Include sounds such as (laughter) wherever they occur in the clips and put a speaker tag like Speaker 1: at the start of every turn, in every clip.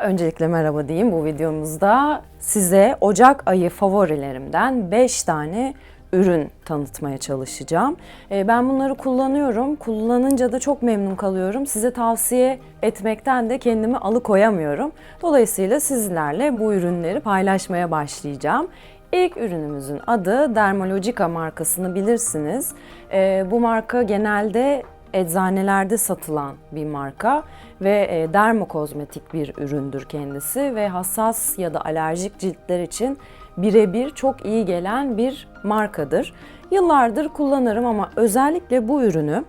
Speaker 1: Öncelikle merhaba diyeyim bu videomuzda size Ocak ayı favorilerimden 5 tane ürün tanıtmaya çalışacağım. Ee, Ben bunları kullanıyorum. Kullanınca da çok memnun kalıyorum. Size tavsiye etmekten de kendimi alıkoyamıyorum. Dolayısıyla sizlerle bu ürünleri paylaşmaya başlayacağım. İlk ürünümüzün adı Dermalogica markasını bilirsiniz. Ee, Bu marka genelde eczanelerde satılan bir marka ve e, dermokozmetik bir üründür kendisi ve hassas ya da alerjik ciltler için birebir çok iyi gelen bir markadır. Yıllardır kullanırım ama özellikle bu ürünü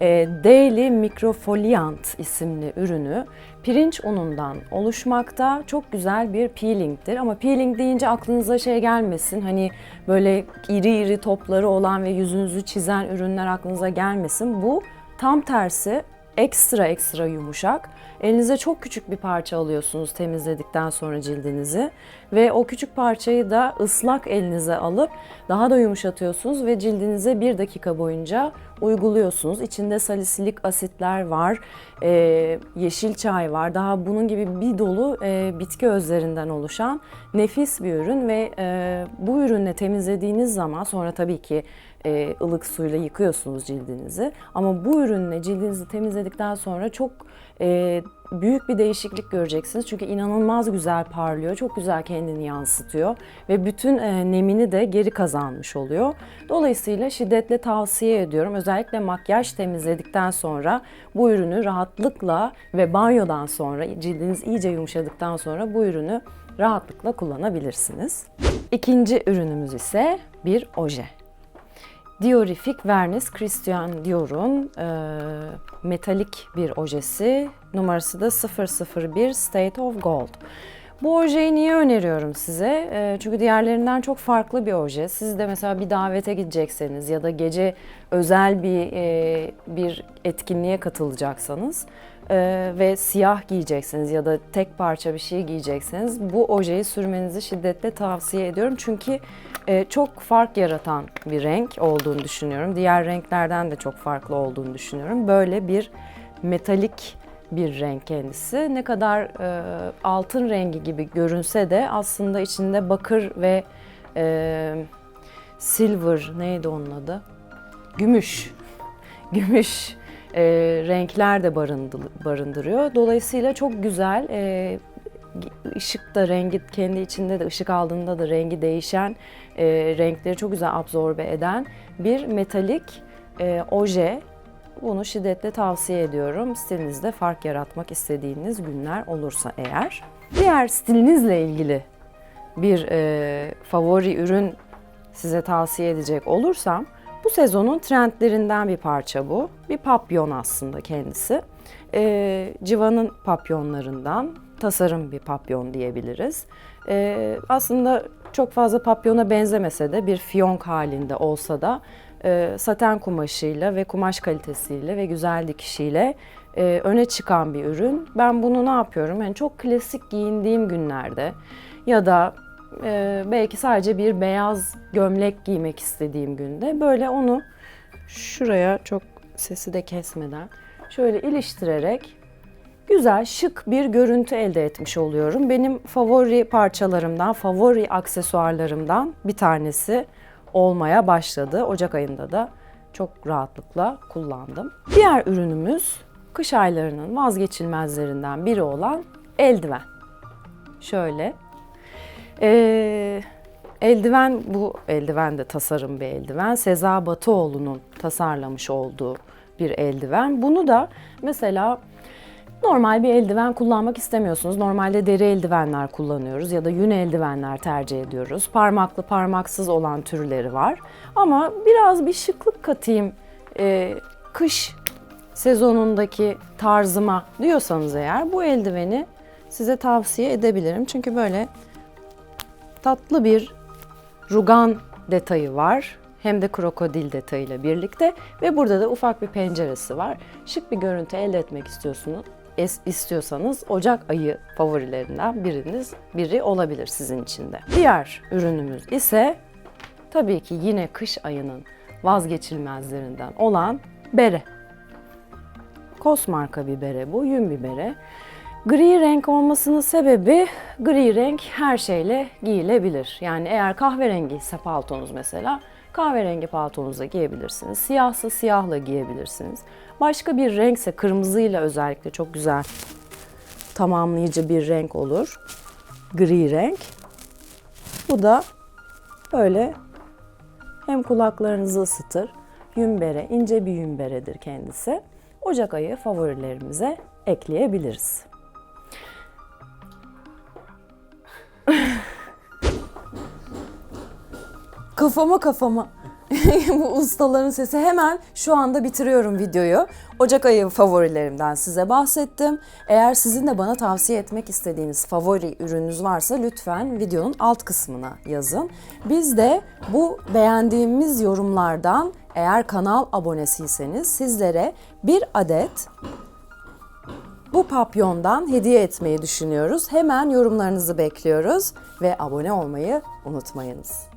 Speaker 1: e, Daily Microfoliant isimli ürünü pirinç unundan oluşmakta. Çok güzel bir peelingdir ama peeling deyince aklınıza şey gelmesin. Hani böyle iri iri topları olan ve yüzünüzü çizen ürünler aklınıza gelmesin. Bu tam tersi ekstra ekstra yumuşak. Elinize çok küçük bir parça alıyorsunuz temizledikten sonra cildinizi ve o küçük parçayı da ıslak elinize alıp daha da yumuşatıyorsunuz ve cildinize bir dakika boyunca uyguluyorsunuz. İçinde salisilik asitler var, e, yeşil çay var, daha bunun gibi bir dolu e, bitki özlerinden oluşan nefis bir ürün ve e, bu ürünle temizlediğiniz zaman sonra tabii ki e, ılık suyla yıkıyorsunuz cildinizi. Ama bu ürünle cildinizi temizledikten sonra çok e, büyük bir değişiklik göreceksiniz. Çünkü inanılmaz güzel parlıyor, çok güzel kendini yansıtıyor ve bütün e, nemini de geri kazanmış oluyor. Dolayısıyla şiddetle tavsiye ediyorum. Özellikle makyaj temizledikten sonra bu ürünü rahatlıkla ve banyodan sonra cildiniz iyice yumuşadıktan sonra bu ürünü rahatlıkla kullanabilirsiniz. İkinci ürünümüz ise bir oje. Diorifik Vernis Christian Dior'un e, metalik bir ojesi. Numarası da 001 State of Gold. Bu ojeyi niye öneriyorum size? E, çünkü diğerlerinden çok farklı bir oje. Siz de mesela bir davete gidecekseniz ya da gece özel bir e, bir etkinliğe katılacaksanız e, ve siyah giyeceksiniz ya da tek parça bir şey giyecekseniz bu ojeyi sürmenizi şiddetle tavsiye ediyorum. Çünkü e, çok fark yaratan bir renk olduğunu düşünüyorum. Diğer renklerden de çok farklı olduğunu düşünüyorum. Böyle bir metalik bir renk kendisi. Ne kadar e, altın rengi gibi görünse de aslında içinde bakır ve e, silver neydi onun adı? Gümüş. (laughs) Gümüş e, renkler de barındı- barındırıyor. Dolayısıyla çok güzel. E, ışık da rengi kendi içinde de ışık aldığında da rengi değişen e, renkleri çok güzel absorbe eden bir metalik e, oje. Bunu şiddetle tavsiye ediyorum. Stilinizde fark yaratmak istediğiniz günler olursa eğer. Diğer stilinizle ilgili bir e, favori ürün size tavsiye edecek olursam bu sezonun trendlerinden bir parça bu. Bir papyon aslında kendisi. E, Civa'nın papyonlarından tasarım bir papyon diyebiliriz. E, aslında çok fazla papyona benzemese de bir fiyonk halinde olsa da e, saten kumaşıyla ve kumaş kalitesiyle ve güzel dikişiyle e, öne çıkan bir ürün. Ben bunu ne yapıyorum? Yani çok klasik giyindiğim günlerde ya da e, belki sadece bir beyaz gömlek giymek istediğim günde böyle onu şuraya çok sesi de kesmeden şöyle iliştirerek güzel, şık bir görüntü elde etmiş oluyorum. Benim favori parçalarımdan, favori aksesuarlarımdan bir tanesi olmaya başladı. Ocak ayında da çok rahatlıkla kullandım. Diğer ürünümüz kış aylarının vazgeçilmezlerinden biri olan eldiven. Şöyle. Ee, eldiven bu eldiven de tasarım bir eldiven. Seza Batıoğlu'nun tasarlamış olduğu bir eldiven. Bunu da mesela Normal bir eldiven kullanmak istemiyorsunuz. Normalde deri eldivenler kullanıyoruz ya da yün eldivenler tercih ediyoruz. Parmaklı, parmaksız olan türleri var. Ama biraz bir şıklık katayım e, kış sezonundaki tarzıma diyorsanız eğer bu eldiveni size tavsiye edebilirim. Çünkü böyle tatlı bir rugan detayı var. Hem de krokodil detayıyla birlikte ve burada da ufak bir penceresi var. Şık bir görüntü elde etmek istiyorsunuz istiyorsanız Ocak ayı favorilerinden biriniz biri olabilir sizin için de. Diğer ürünümüz ise tabii ki yine kış ayının vazgeçilmezlerinden olan bere. Kos marka bir bere bu, yün bir bere. Gri renk olmasının sebebi gri renk her şeyle giyilebilir. Yani eğer kahverengi ise paltonuz mesela kahverengi paltonuza giyebilirsiniz. Siyahsa siyahla giyebilirsiniz. Başka bir renkse kırmızıyla özellikle çok güzel tamamlayıcı bir renk olur. Gri renk. Bu da böyle hem kulaklarınızı ısıtır, yümbere, ince bir yümberedir kendisi. Ocak ayı favorilerimize ekleyebiliriz. Kafama kafama. (laughs) Bu ustaların sesi hemen şu anda bitiriyorum videoyu. Ocak ayı favorilerimden size bahsettim. Eğer sizin de bana tavsiye etmek istediğiniz favori ürününüz varsa lütfen videonun alt kısmına yazın. Biz de bu beğendiğimiz yorumlardan eğer kanal abonesiyseniz sizlere bir adet bu papyondan hediye etmeyi düşünüyoruz. Hemen yorumlarınızı bekliyoruz ve abone olmayı unutmayınız.